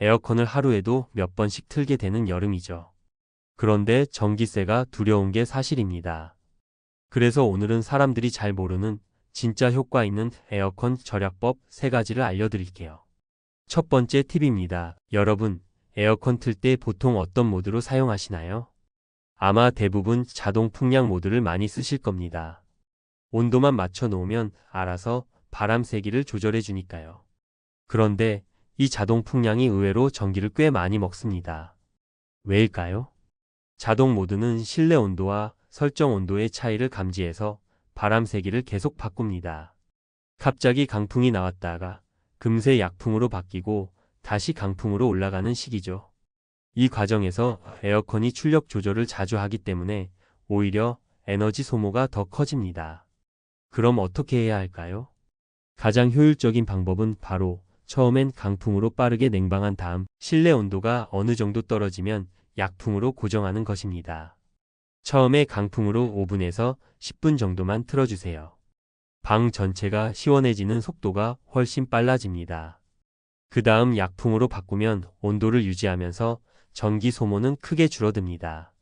에어컨을 하루에도 몇 번씩 틀게 되는 여름이죠. 그런데 전기세가 두려운 게 사실입니다. 그래서 오늘은 사람들이 잘 모르는 진짜 효과 있는 에어컨 절약법 세 가지를 알려드릴게요. 첫 번째 팁입니다. 여러분, 에어컨 틀 때 보통 어떤 모드로 사용하시나요? 아마 대부분 자동 풍량 모드를 많이 쓰실 겁니다. 온도만 맞춰 놓으면 알아서 바람 세기를 조절해 주니까요. 그런데 이 자동 풍량이 의외로 전기를 꽤 많이 먹습니다. 왜일까요? 자동 모드는 실내 온도와 설정 온도의 차이를 감지해서 바람 세기를 계속 바꿉니다. 갑자기 강풍이 나왔다가 금세 약풍으로 바뀌고 다시 강풍으로 올라가는 시기죠. 이 과정에서 에어컨이 출력 조절을 자주 하기 때문에 오히려 에너지 소모가 더 커집니다. 그럼 어떻게 해야 할까요? 가장 효율적인 방법은 바로 처음엔 강풍으로 빠르게 냉방한 다음 실내 온도가 어느 정도 떨어지면 약풍으로 고정하는 것입니다. 처음에 강풍으로 5분에서 10분 정도만 틀어주세요. 방 전체가 시원해지는 속도가 훨씬 빨라집니다. 그 다음 약풍으로 바꾸면 온도를 유지하면서 전기 소모는 크게 줄어듭니다.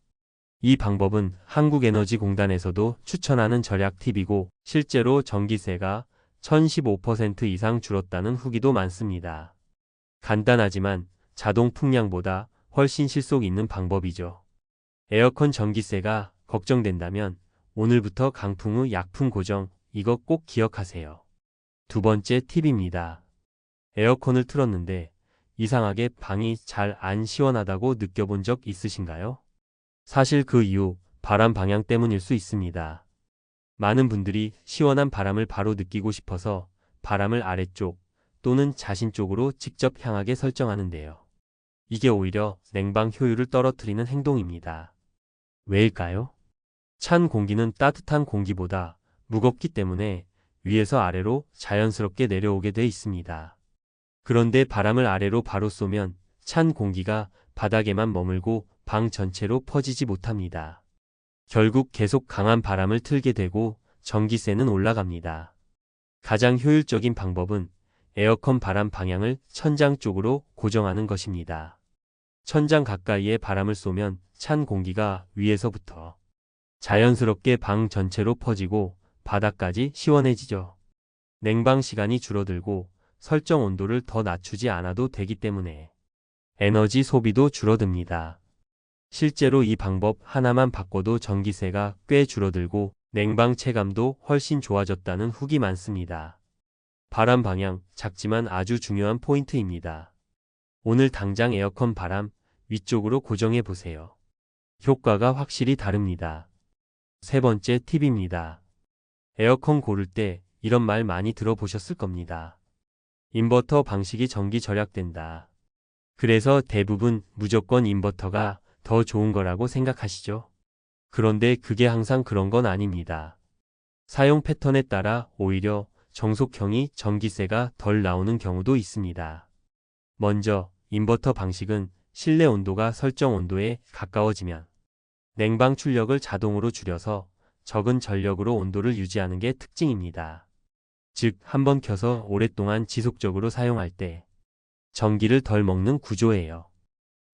이 방법은 한국에너지공단에서도 추천하는 절약 팁이고 실제로 전기세가 1015% 이상 줄었다는 후기도 많습니다. 간단하지만 자동 풍량보다 훨씬 실속 있는 방법이죠. 에어컨 전기세가 걱정된다면 오늘부터 강풍 후 약풍 고정 이거 꼭 기억하세요. 두 번째 팁입니다. 에어컨을 틀었는데 이상하게 방이 잘 안 시원하다고 느껴본 적 있으신가요? 사실 그 이유 바람 방향 때문일 수 있습니다. 많은 분들이 시원한 바람을 바로 느끼고 싶어서 바람을 아래쪽 또는 자신 쪽으로 직접 향하게 설정하는데요. 이게 오히려 냉방 효율을 떨어뜨리는 행동입니다. 왜일까요? 찬 공기는 따뜻한 공기보다 무겁기 때문에 위에서 아래로 자연스럽게 내려오게 돼 있습니다. 그런데 바람을 아래로 바로 쏘면 찬 공기가 바닥에만 머물고 방 전체로 퍼지지 못합니다. 결국 계속 강한 바람을 틀게 되고 전기세는 올라갑니다. 가장 효율적인 방법은 에어컨 바람 방향을 천장 쪽으로 고정하는 것입니다. 천장 가까이에 바람을 쏘면 찬 공기가 위에서부터 자연스럽게 방 전체로 퍼지고 바닥까지 시원해지죠. 냉방 시간이 줄어들고 설정 온도를 더 낮추지 않아도 되기 때문에 에너지 소비도 줄어듭니다. 실제로 이 방법 하나만 바꿔도 전기세가 꽤 줄어들고 냉방 체감도 훨씬 좋아졌다는 후기 많습니다. 바람 방향, 작지만 아주 중요한 포인트입니다. 오늘 당장 에어컨 바람 위쪽으로 고정해 보세요. 효과가 확실히 다릅니다. 세 번째 팁입니다. 에어컨 고를 때 이런 말 많이 들어보셨을 겁니다. 인버터 방식이 전기 절약된다. 그래서 대부분 무조건 인버터가 더 좋은 거라고 생각하시죠? 그런데 그게 항상 그런 건 아닙니다. 사용 패턴에 따라 오히려 정속형이 전기세가 덜 나오는 경우도 있습니다. 먼저 인버터 방식은 실내 온도가 설정 온도에 가까워지면 냉방 출력을 자동으로 줄여서 적은 전력으로 온도를 유지하는 게 특징입니다. 즉, 한번 켜서 오랫동안 지속적으로 사용할 때 전기를 덜 먹는 구조예요.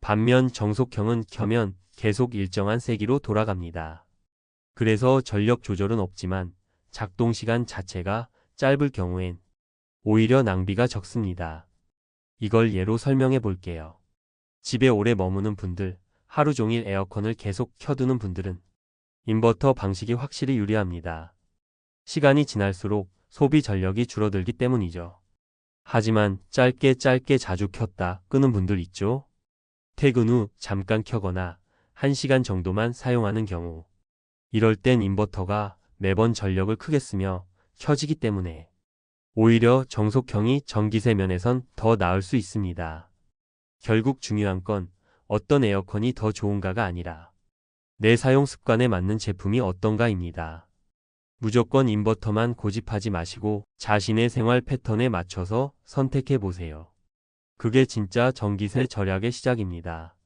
반면 정속형은 켜면 계속 일정한 세기로 돌아갑니다. 그래서 전력 조절은 없지만 작동 시간 자체가 짧을 경우엔 오히려 낭비가 적습니다. 이걸 예로 설명해 볼게요. 집에 오래 머무는 분들, 하루 종일 에어컨을 계속 켜두는 분들은 인버터 방식이 확실히 유리합니다. 시간이 지날수록 소비 전력이 줄어들기 때문이죠. 하지만 짧게 짧게 자주 켰다 끄는 분들 있죠? 퇴근 후 잠깐 켜거나 1시간 정도만 사용하는 경우. 이럴 땐 인버터가 매번 전력을 크게 쓰며 켜지기 때문에 오히려 정속형이 전기세 면에선 더 나을 수 있습니다. 결국 중요한 건 어떤 에어컨이 더 좋은가가 아니라 내 사용 습관에 맞는 제품이 어떤가입니다. 무조건 인버터만 고집하지 마시고 자신의 생활 패턴에 맞춰서 선택해 보세요. 그게 진짜 전기세 절약의 시작입니다.